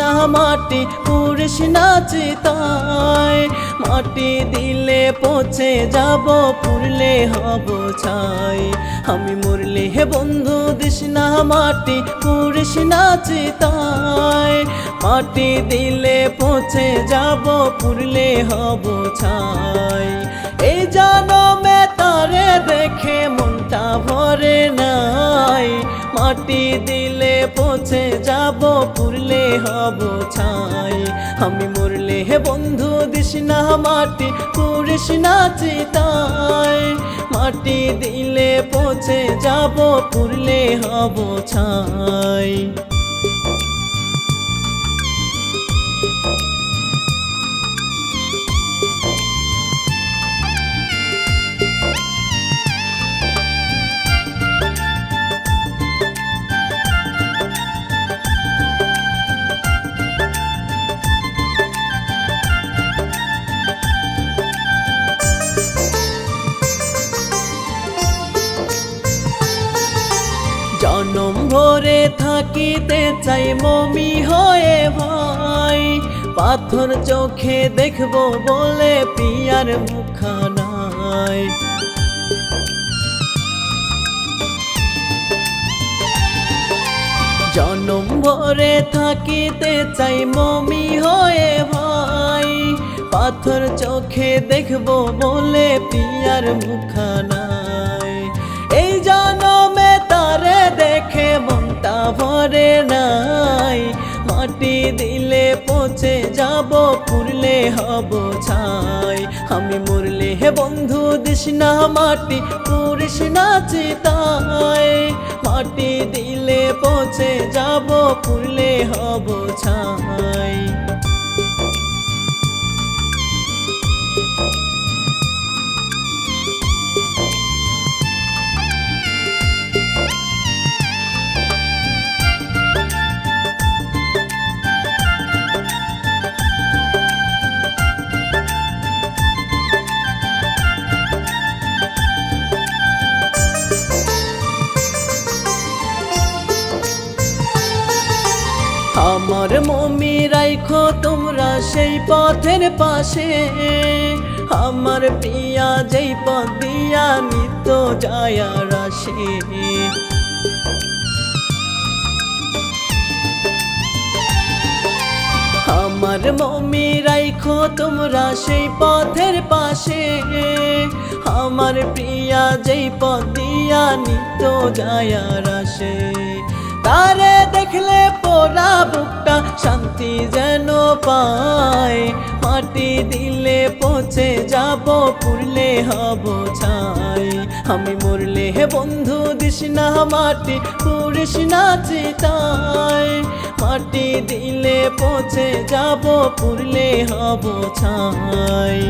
না মাটি, পুরিস না চিতায়। মাটি দিলে পচে যাব, পুরলে হব ছাই। আমি মরলে হে বন্ধু, দিস না মাটি, পুরিস না চিতায়। মাটি দিলে পচে যাব, পুরলে হব ছাই। এই জনমে তারে দেখে মনটা ভরে নাই মাটি দিলে পচে যাব পুরলে হব ছাই। আমি মরলে হে বন্ধু, দিস না মাটি পুরিস না চিতাই। মাটি দিলে পচে যাব পুরলে হব ছাই। জনম ভরে থাকিতে চাই মমি হয়ে ভাই। পাথর চোখে দেখব বলে পিয়ার মুখানায়। জনম ভরে থাকিতে চাই মমি হয়ে ভাই। পাথর চোখে দেখব বলে পিয়ার মুখানায়। নাই। মাটি দিলে পচে যাব পুরলে হব ছাই। আমি মরলে হে বন্ধু দিস না মাটি পুরিস না চিতায় মাটি দিলে পচে যাব পুরলে হব ছাই। মমি রাইখো, তোমরা সেই পথের পাশে। আমার পিয়া যেই পথ দিয়া নিত্য যায় রাশে। আমার মমি রাইখো, তোমরা সেই পথের পাশে। আমার প্রিয়া যেই পথ দিয়া নিত্য যায় রাশে। তারে দেখলে বুকটা শান্তি যেন পায়, মাটি দিলে পচে যাব পুরলে হব ছাই। আমি মরলে হে বন্ধু, দিস না মাটি পুরিস না চিতায় মাটি দিলে পচে যাব পুরলে হব ছাই।